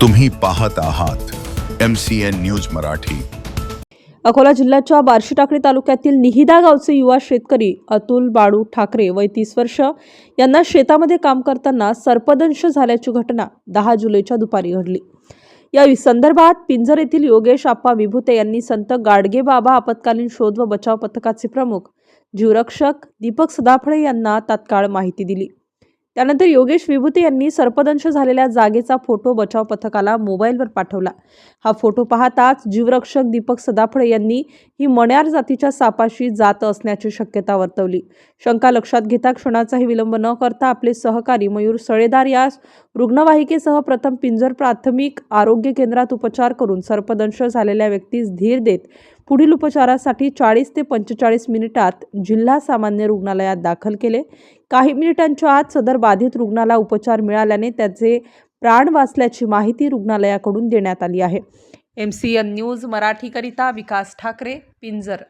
तुम्ही पाहत आहात M C N news Marathi. Akola जिल्ह्याच्या बार्शी टाकळी तालुक्यातील निहिदा गावचे युवा शेतकरी अतुल बाळू ठाकरे वय तीस वर्ष यांना शेतामध्ये काम करताना सर्पदंश झाल्याची घटना दहा जुलैच्या दुपारी घडली. या संदर्भात पिंजर येथील योगेश आप्पा विभूते यांनी संत गाडगे बाबा आपत्कालीन शोध व बचाव पथकाचे प्रमुख जीवरक्षक दीपक सदाफळे यांना तात्काळ माहिती दिली. त्यानंतर योगेश विभूते यांनी सर्पदंश झालेल्या जागेचा फोटो बचाव पथकाला मोबाईलवर पाठवला. हा फोटो पाहताच जीवरक्षक दीपक सदाफळे यांनी ही मण्यार जातीच्या सापाशी जात असण्याची शक्यता वर्तवली. शंका लक्षात घेता क्षणाचाही विलंब न करता आपले सहकारी मयूर सळेदार यास रुग्णवाहिकेसह प्रथम पिंजर प्राथमिक आरोग्य केंद्रात उपचार करून सर्पदंश झालेल्या व्यक्तीस धीर देत पुढील उपचारासाठी चाळीस ते पंचेचाळीस मिनिटात जिल्हा सामान्य रुग्णालयात दाखल केले. काही मिनिटांच्या आत सदर बाधित रुग्णाला उपचार मिळाल्याने त्याचे प्राण वाचल्याची माहिती रुग्णालयाकडून देण्यात आली आहे. एम सी एन न्यूज मराठीकरिता विकास ठाकरे पिंजर